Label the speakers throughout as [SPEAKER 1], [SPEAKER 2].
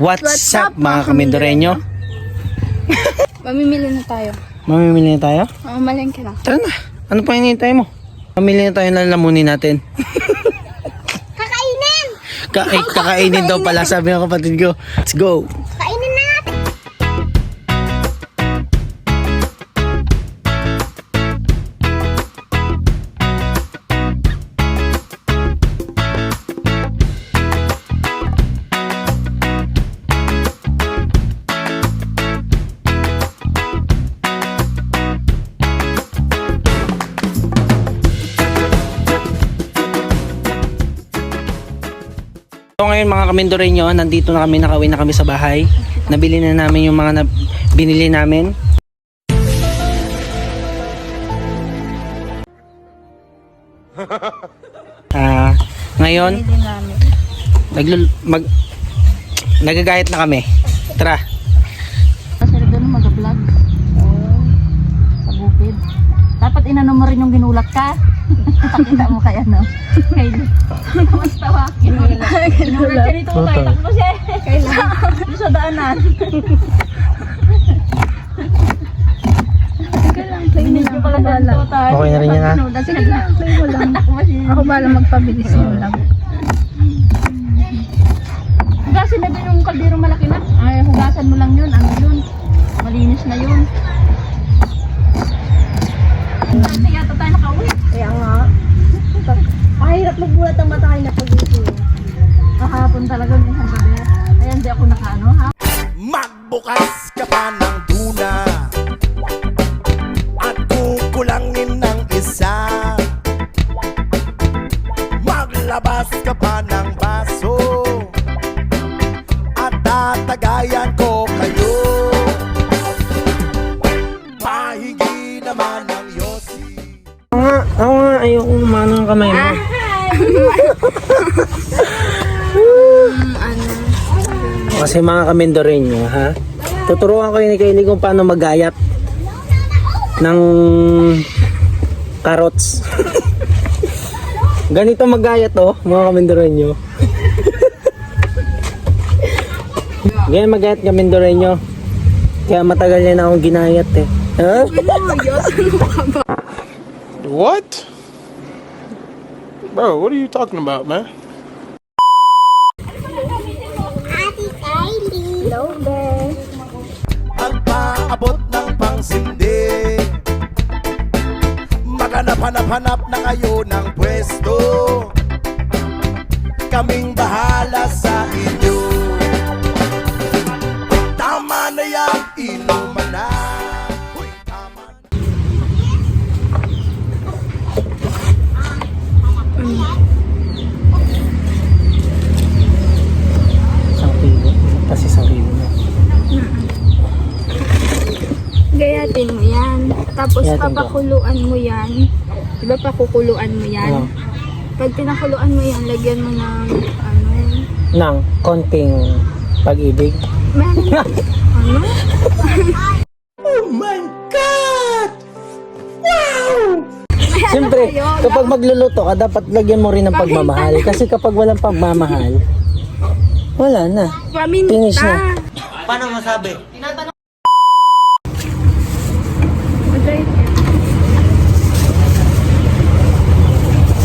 [SPEAKER 1] What's,
[SPEAKER 2] What's
[SPEAKER 1] up mga kamindoreño?
[SPEAKER 2] Mamimili na tayo.
[SPEAKER 1] Mamimili na tayo?
[SPEAKER 2] Mamamalengke lang.
[SPEAKER 1] Tara na. Ano pa hinihintay mo? Mamili na tayo ng lamunin natin.
[SPEAKER 2] Kakainin!
[SPEAKER 1] Ka eh, kakainin daw pala sabi ng kapatid ko. Let's go. So ngayon mga kamindoreño, nandito na kami, nakawin na kami sa bahay. Nabili na namin yung mga na binili namin. Ah, ngayon,
[SPEAKER 2] Hindi namin.
[SPEAKER 1] naglul mag nagagayat na kami. Tara.
[SPEAKER 3] Kasi doon mag-vlog. Sa bukid. Dapat inano mo rin yung ginulat ka. Pakita mo kaya no. Kay Mas tawa. Ginulat. Ginulat siya. Kaya takbo siya. Kailan? Doon sa daanan. Binigyan pala ng total.
[SPEAKER 1] Okay na rin yan, ha?
[SPEAKER 3] Sige lang. Play mo lang.
[SPEAKER 2] Ako bala magpabilis mo lang.
[SPEAKER 3] Hugasan na din yung kaldero malaki na. Ay, hugasan mo lang yun. Ano yun? Malinis na yun. Dati yata tayo nakauwi.
[SPEAKER 2] Mahirap magbulat ang mata kayo na pag-ibig.
[SPEAKER 3] Kahapon talaga ng isang gabi. Kaya hindi ako nakaano ha.
[SPEAKER 4] Magbukas ka pa ng tuna At kukulangin ng isa Maglabas ka pa ng baso At tatagayan ko kayo Pahingi naman ng yosi
[SPEAKER 1] Ako nga, ako nga, ayoko umano ng kamay mo.
[SPEAKER 2] Ano?
[SPEAKER 1] Kasi mga kamindoreño, ha? Tuturuan ko ni Kaylee kung paano magayat ng carrots. Ganito magayat oh, mga kamindoreño. Ganyan magayat kamindoreño. Kaya matagal na akong ginayat eh. Ha?
[SPEAKER 5] What? Bro, what are you talking about, man?
[SPEAKER 2] Hello, Beth.
[SPEAKER 4] Magpaabot ng pangsindi Maghanap-hanap-hanap na kayo ng
[SPEAKER 2] Diba pakukuluan mo yan?
[SPEAKER 1] Oh.
[SPEAKER 2] Pag pinakuluan mo yan, lagyan mo ng ano?
[SPEAKER 1] Nang konting pag-ibig.
[SPEAKER 2] Meron ano?
[SPEAKER 1] Siyempre, kapag magluluto ka, dapat lagyan mo rin ng pagmamahal. Kasi kapag walang pagmamahal, wala na.
[SPEAKER 2] Paminta.
[SPEAKER 1] Finish na.
[SPEAKER 4] Paano masabi?
[SPEAKER 2] Mag-diet ka.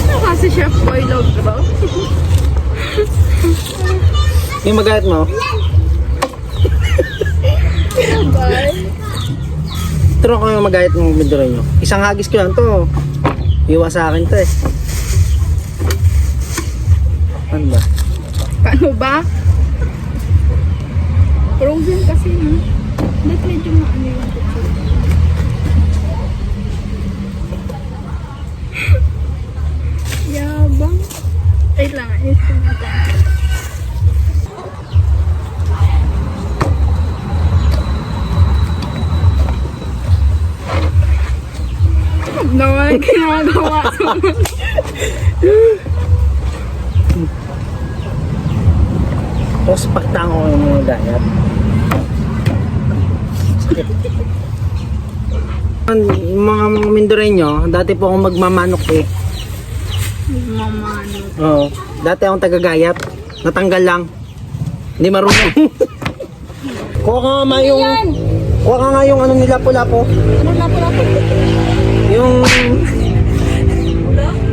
[SPEAKER 2] Ano kasi chef boy love bro?
[SPEAKER 1] Yung magayat mo, turo ko yung magayat ng binduro nyo. Isang hagis ko lang to. Iwa sa akin to eh. Ano ba?
[SPEAKER 2] Paano ba? Frozen kasi no? Ba't medyo maano yung Wait lang, ayos ko natin. Naman ginagawa
[SPEAKER 1] Tapos pagtango ko yung mga gayat. Yung mga mga Mindoreño, dati po akong magmamanok eh.
[SPEAKER 2] Mamano.
[SPEAKER 1] Oo. Dati akong tagagayat. Natanggal lang. Hindi marunong. Kuha ka nga yung... Kuha ka nga yung ano nila pula-po.
[SPEAKER 3] Ano na po natin?
[SPEAKER 1] Yung...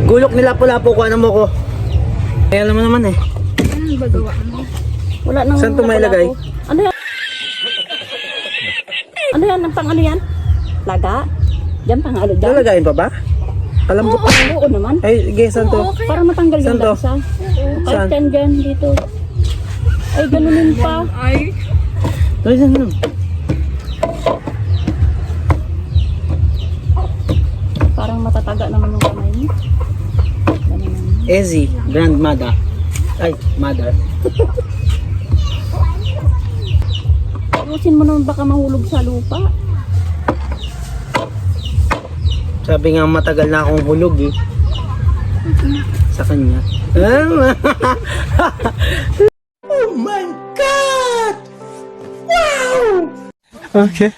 [SPEAKER 1] Gulok nila pula-po, kuha na mo ko. Kaya alam mo naman eh.
[SPEAKER 3] Wala nang
[SPEAKER 1] Saan to may lagay?
[SPEAKER 3] Ano yan? Ano yan? Ang pang ano yan? Laga? Diyan pang ano dyan?
[SPEAKER 1] Lalagayin pa ba? Kalambot
[SPEAKER 3] Oo, oo, oo naman.
[SPEAKER 1] Ay, sige, saan to?
[SPEAKER 3] Para matanggal
[SPEAKER 1] Saan
[SPEAKER 3] yung
[SPEAKER 1] to?
[SPEAKER 3] lansa.
[SPEAKER 1] Saan?
[SPEAKER 3] Kahit dyan dyan, dito. Ay, ganunin pa.
[SPEAKER 1] Ay, saan to?
[SPEAKER 3] Parang matataga naman yung kamay mo. Ganun naman.
[SPEAKER 1] Ezzy, grandmother. Ay, mother.
[SPEAKER 3] Ayusin mo naman baka mahulog sa lupa.
[SPEAKER 1] Sabi nga matagal na akong hulog eh. Sa kanya. oh my God! Wow! Okay.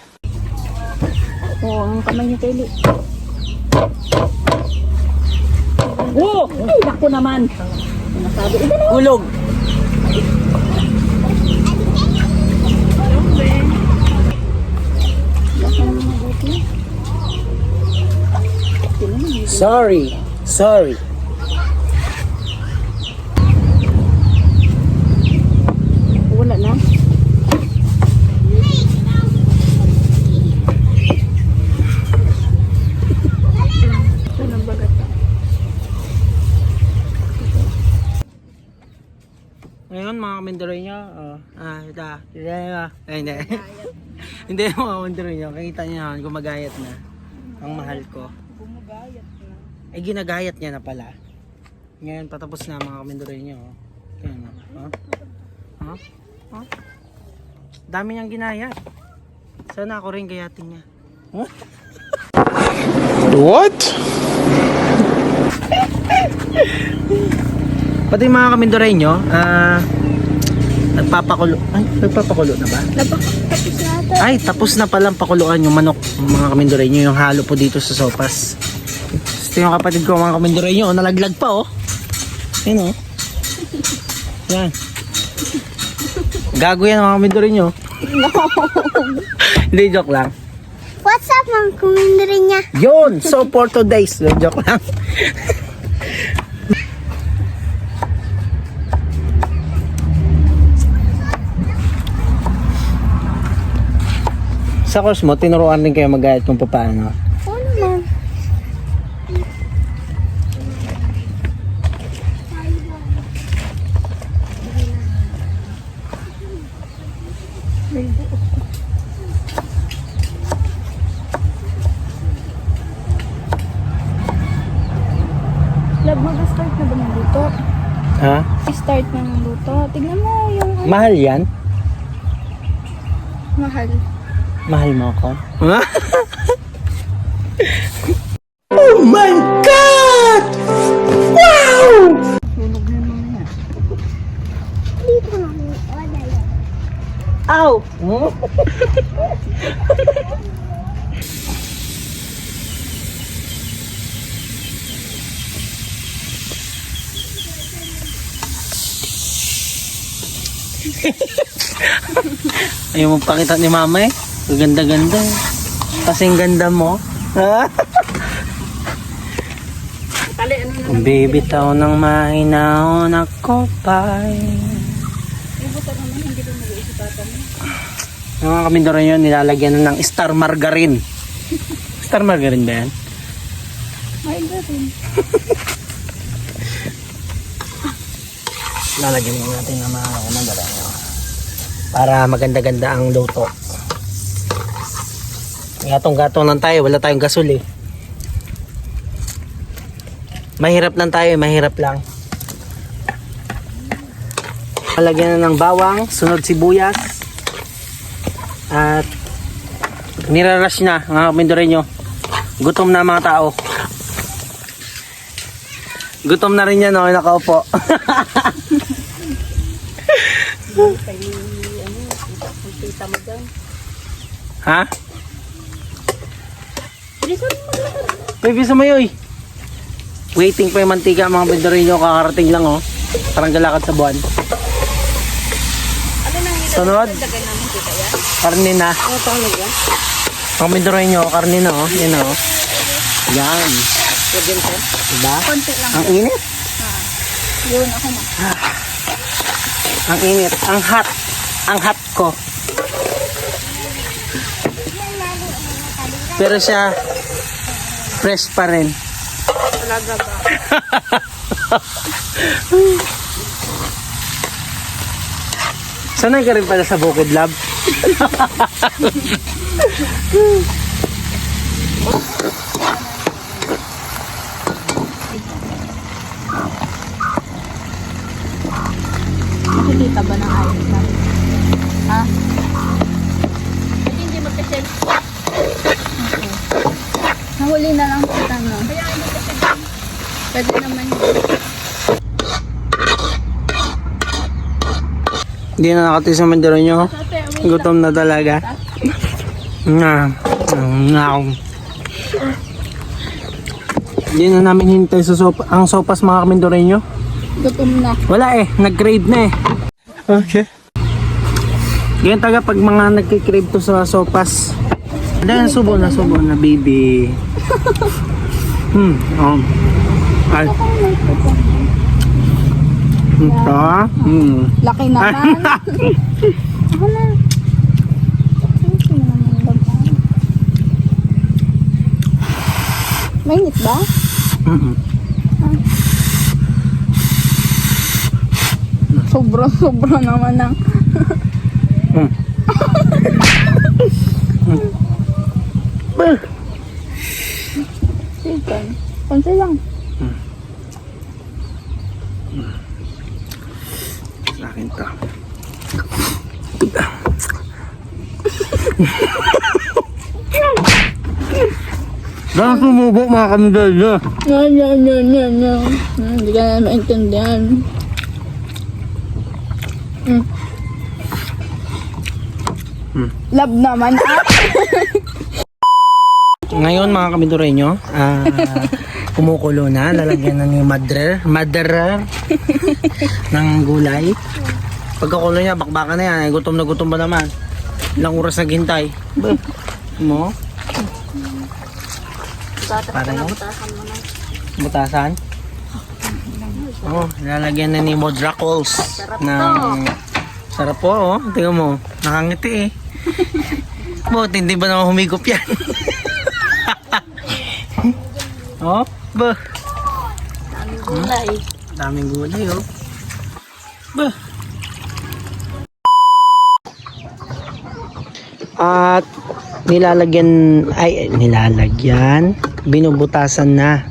[SPEAKER 3] Oo, ang kamay ni Kelly. Oo! Ay, naku naman. Nasabi.
[SPEAKER 1] Hulog! Sorry. Sorry.
[SPEAKER 3] Wala na.
[SPEAKER 1] Ngayon mga kamindaroy nyo, oh, ah, ito, ito, ito, ay, hindi. hindi mga kamindaroy nyo, kakita nyo naman, gumagayat na. Ang mahal ko. Eh, ginagayat niya na pala. Ngayon, patapos na mga kamindaroy nyo. Oh. Kaya na, oh. Oh, oh. Dami niyang ginayat. Sana ako rin gayatin niya. Huh?
[SPEAKER 5] What?
[SPEAKER 1] Pati mga kamindoray nyo, ah, nagpapakulo, ay, nagpapakulo na ba?
[SPEAKER 2] Tapos na.
[SPEAKER 1] Ay, tapos na palang pakuluan yung manok, mga kamindoray nyo, yung halo po dito sa sopas. Gusto yung kapatid ko, mga kamindoray nyo, nalaglag pa, oh. Yan, oh. Yan. Gago yan, mga kamindoray nyo. Hindi, joke lang.
[SPEAKER 2] What's up, mga kumindari niya?
[SPEAKER 1] Yun! So, for today's, joke lang. Sa course mo, tinuruan din kayo mag-guide kung paano. Mahal yan?
[SPEAKER 3] mahal.
[SPEAKER 1] Mahal mo ako? Oh my God! Wow!
[SPEAKER 3] Sunog na naman yan.
[SPEAKER 2] Dito na mo.
[SPEAKER 1] Ayaw mo pakita ni mama eh. Ganda-ganda eh. Kasing ganda mo.
[SPEAKER 3] Ano?
[SPEAKER 1] Bibitaw ng mahinaw na kopay. Yung mga kamindoro yun, nilalagyan na ng star margarine. Star margarine ba yan?
[SPEAKER 3] Ay, gatin.
[SPEAKER 1] Lalagyan mo natin ng mga kamindoro nyo. Para maganda-ganda ang luto. Gatong-gatong lang tayo, wala tayong gasol eh. Mahirap lang tayo, mahirap lang. Lalagyan na ng bawang, sunod sibuyas. At nirarush na mga kamindoro nyo. Gutom na mga tao. Gutom na rin yan, no? Nakaupo.
[SPEAKER 3] Kita mo dyan.
[SPEAKER 1] ha?
[SPEAKER 3] Bilisan mo maglakad.
[SPEAKER 1] Baby, sumayoy. Waiting pa yung mantika mga nyo. Kakarating lang, oh. Parang galakad sa buwan. Sunod. Karne na.
[SPEAKER 5] Ano talaga?
[SPEAKER 1] Ang minduroy nyo, karne na oh. Yan oh. Yan. Diba?
[SPEAKER 2] Konti lang.
[SPEAKER 1] Ang init.
[SPEAKER 2] Yun, ako na.
[SPEAKER 1] Ang init. Ang hot. Ang hot ko. Pero siya, fresh pa rin.
[SPEAKER 5] Talaga ba?
[SPEAKER 1] Sanay ka rin pala sa Bukid Lab.
[SPEAKER 2] Nakikita ba ng ayos na? Ha? Hindi, hindi magka-shelf. Nahuli na lang kita, no? Pwede naman yun.
[SPEAKER 1] Hindi na nakati sa mandiro nyo. Gutom na talaga. Nga. Nga. Hindi na namin hintay sa sopa. Ang sopas mga kamindorenyo.
[SPEAKER 2] Gutom na.
[SPEAKER 1] Wala eh. Nag-crave na eh. Okay. Yan taga pag mga nagkikrave to sa sopas. Dahil subo na subo na baby. Hmm. Um. Ay. Ito. Hmm.
[SPEAKER 2] Laki naman. Ako na. Mainit ba?
[SPEAKER 1] Mm-mm.
[SPEAKER 2] Sobra-sobra naman ang...
[SPEAKER 1] Mm. Bah.
[SPEAKER 2] Chicken. Konti lang.
[SPEAKER 1] Sa akin to. Dahil sumubo mga kamidalyo.
[SPEAKER 2] No, no, no, no, no. Hindi ka na maintindihan. Mm.
[SPEAKER 1] Hmm.
[SPEAKER 2] Love naman. Ah.
[SPEAKER 1] Ngayon mga kamidureño, ah, kumukulo na, lalagyan na ni Madre, Madre ng gulay. Pagkakulo niya, bakbakan na yan, eh, gutom na gutom ba naman? Ilang oras naghintay. Bah, Mo? Para yan? Butasan? Oh, lalagyan na ni Modra Coles ng... Sarap po, oh. Tingnan mo, nakangiti eh. Buti hindi ba naman humigop yan? oh, bah.
[SPEAKER 2] Ang gulay.
[SPEAKER 1] Daming gulay, oh. Bah. At nilalagyan, ay nilalagyan, binubutasan na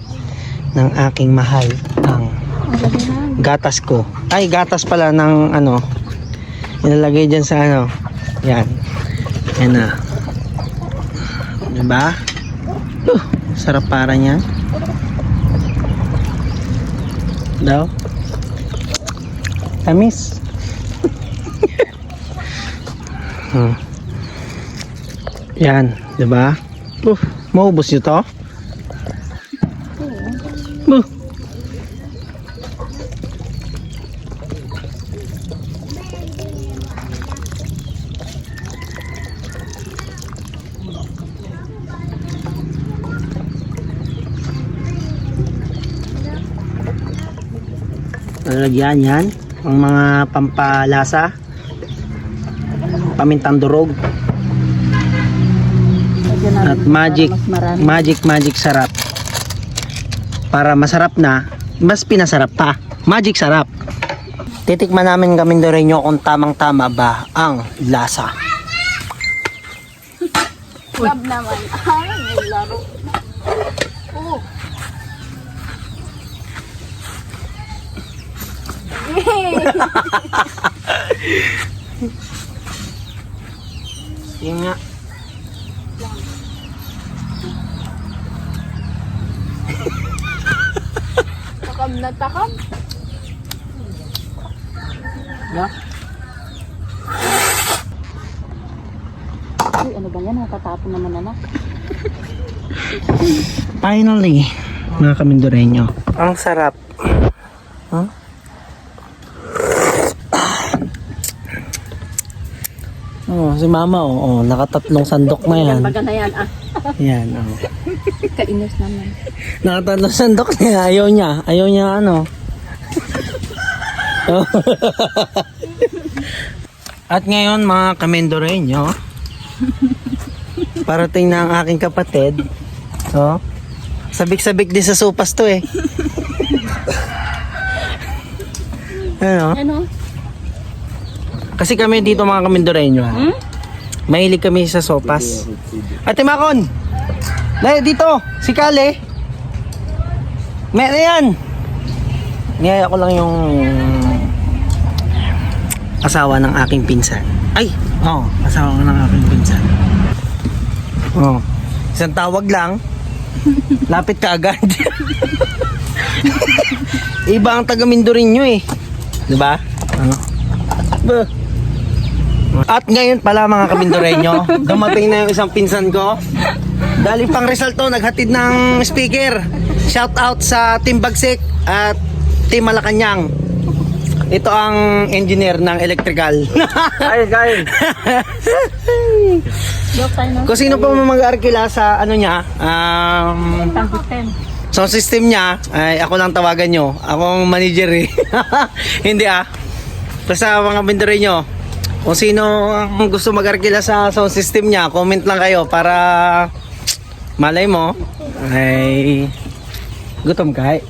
[SPEAKER 1] ng aking mahal ang gatas ko. Ay, gatas pala ng ano, nilalagay dyan sa ano, yan. Yan na. Diba? Uh, sarap para niya. Daw. Tamis. hmm. Yan, 'di ba? Uh, maubos niyo to? Lalagyan yan. Ang mga pampalasa. Pamintang durog. At magic magic magic sarap. Para masarap na mas pinasarap pa. Magic sarap. Titikman namin kami rin kung tamang tama ba ang lasa.
[SPEAKER 2] Love naman. Ah, may laro. Oh.
[SPEAKER 1] Yun nga
[SPEAKER 2] Takam na takam.
[SPEAKER 1] no?
[SPEAKER 2] Uy, ano ba yan? Natatapon naman anak.
[SPEAKER 1] finally mga kamindoreño ang sarap huh? Oh, si mama oh, oh nakatatlong sandok na yan.
[SPEAKER 3] Baga na yan ah.
[SPEAKER 1] Yan, oh.
[SPEAKER 3] Kainis naman.
[SPEAKER 1] Nakatatlong sandok niya, ayaw niya. Ayaw niya ano. At ngayon mga kamendoreño, parating na ang aking kapatid. So, sabik-sabik din sa sopas to eh. ano?
[SPEAKER 3] Ano?
[SPEAKER 1] Kasi kami dito mga kamendoreño, ha? mahilig kami sa sopas. Ate Makon! Dahil dito, si Kale. May na yan. Niyaya ko lang yung asawa ng aking pinsan. Ay, oo, oh, asawa ng aking pinsan. Oh, isang tawag lang. Lapit ka agad. Iba ang taga Mindorinyo eh. 'Di ba? At ngayon pala mga kamindoreño, dumating na yung isang pinsan ko. Dali pang resulto, naghatid ng speaker. Shout out sa Team Bagsik at Team Malacanang. Ito ang engineer ng electrical.
[SPEAKER 3] Tayo no?
[SPEAKER 1] Kung sino pa mag-arkila sa ano niya, um, sound system niya, ay ako lang tawagan nyo. Akong manager eh. Hindi ah. Basta mga bindere nyo, kung sino ang gusto mag-arkila sa sound system niya, comment lang kayo para malay mo ay gutom ka eh.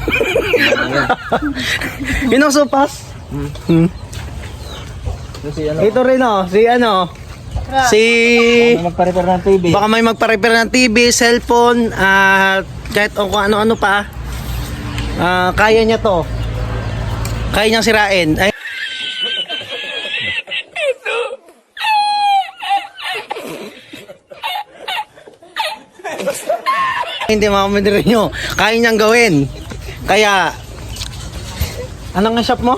[SPEAKER 1] Yun ang sopas. Hmm. Ito rin oh, si ano, si
[SPEAKER 5] Magpa-repair ng TV.
[SPEAKER 1] Baka may magpa-repair ng TV, cellphone, at kahit o kung ano-ano pa. Ah, kaya niya to. Kaya niyang sirain. Ay, Hindi mga rin nyo. Kaya niyang gawin. Kaya, ano nga shop mo?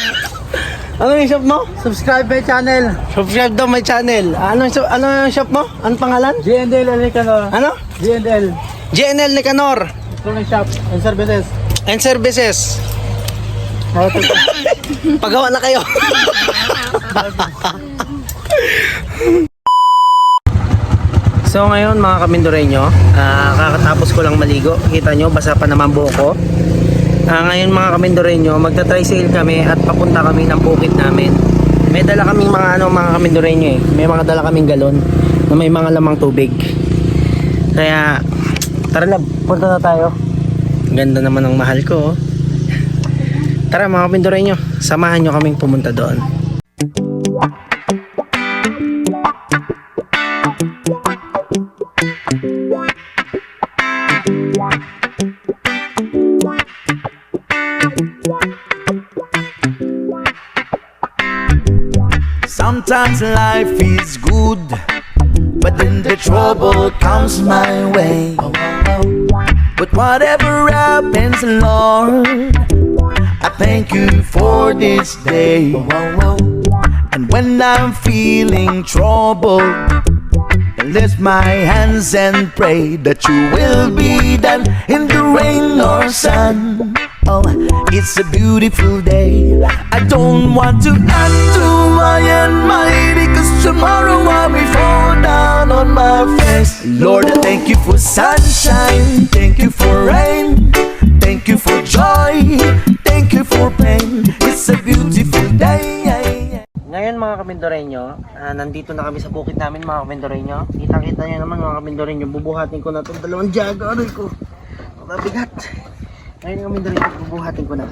[SPEAKER 1] ano yung shop mo?
[SPEAKER 5] Subscribe my channel.
[SPEAKER 1] Subscribe daw my channel. Ano, ano yung shop mo? Anong pangalan?
[SPEAKER 5] GNDL Alicanor.
[SPEAKER 1] Ano?
[SPEAKER 5] GNDL.
[SPEAKER 1] JNL Nicanor
[SPEAKER 5] Electronic shop and services.
[SPEAKER 1] and Services. Pagawa na kayo. so ngayon mga kamindoreño, ah, kakatapos ko lang maligo. Kita nyo, basa pa naman buhok ko. Ah, ngayon mga kamindoreño, magta-tricycle kami at papunta kami ng bukid namin. May dala kaming mga ano mga kamindoreño eh. May mga dala kaming galon na may mga lamang tubig. Kaya tara na, punta na tayo. Ganda naman ng mahal ko. oh. Tara mga kamindoreño, samahan nyo kaming pumunta doon.
[SPEAKER 4] Sometimes life is good, but then the trouble comes my way. But whatever happens, Lord, I thank you for this day. And when I'm feeling troubled, lift my hands and pray that you will be done in the rain or sun. Oh, it's a beautiful day. I don't want to add to my anxiety, cause tomorrow I will be fall down on my face. Lord, I thank you for sunshine,
[SPEAKER 1] kamindoreño, ah, nandito na kami sa bukid namin mga kamindoreño. Kita-kita nyo naman mga kamindoreño, bubuhatin ko na itong dalawang jug. Aray ko, mabigat. Ngayon kamindoreño, bubuhatin ko na.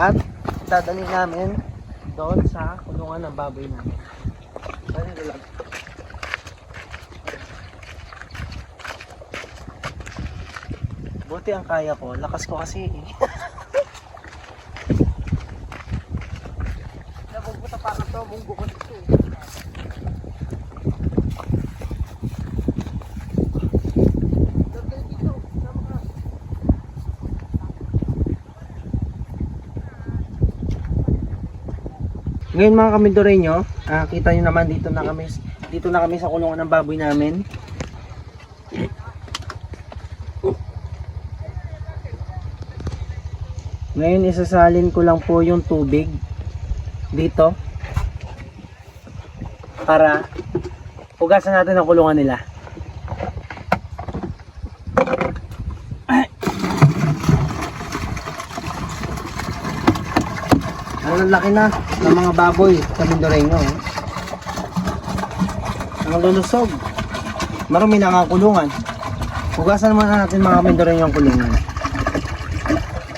[SPEAKER 1] At dadali namin doon sa kulungan ng baboy namin. Dali lang. Buti ang kaya ko, lakas ko kasi eh. Nabubuta pa ka to, munggo ko dito. Ngayon mga kamidoreño, ah, kita nyo naman dito na kami dito na kami sa kulungan ng baboy namin. Ngayon isasalin ko lang po yung tubig dito para hugasan natin ang kulungan nila. Ang laki na ng mga baboy sa Mindoreño. oh. Ang lulusog. Marumi na nga kulungan. Hugasan muna natin mga Mindoreño ang kulungan.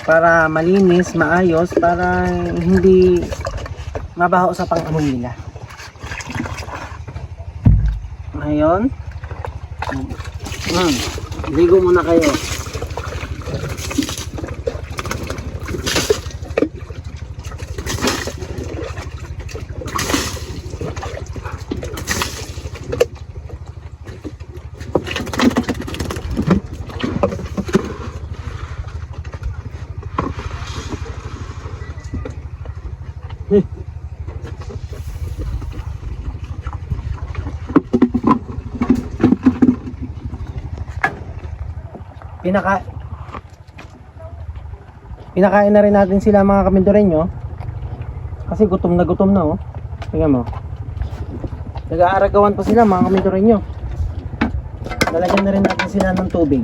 [SPEAKER 1] Para malinis, maayos, para hindi mabaho sa pang-amoy nila. Ngayon, hmm, ligo muna kayo. Pinaka Pinakain na rin natin sila mga kamindoreño. Kasi gutom na gutom na oh. Tingnan mo. Nag-aaragawan pa sila mga kamindoreño. Lalagyan na rin natin sila ng tubig.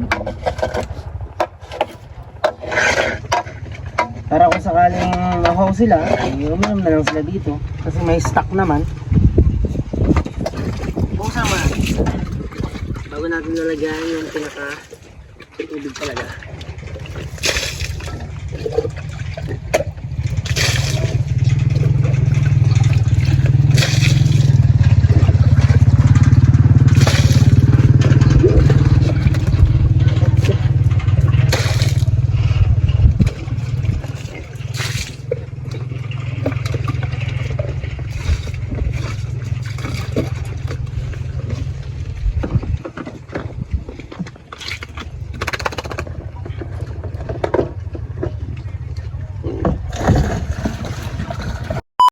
[SPEAKER 1] Para kung sakaling mahaw sila, ay uminom na lang sila dito. Kasi may stock naman. Buksan mo na. Bago natin lalagyan yung pinaka tubig talaga.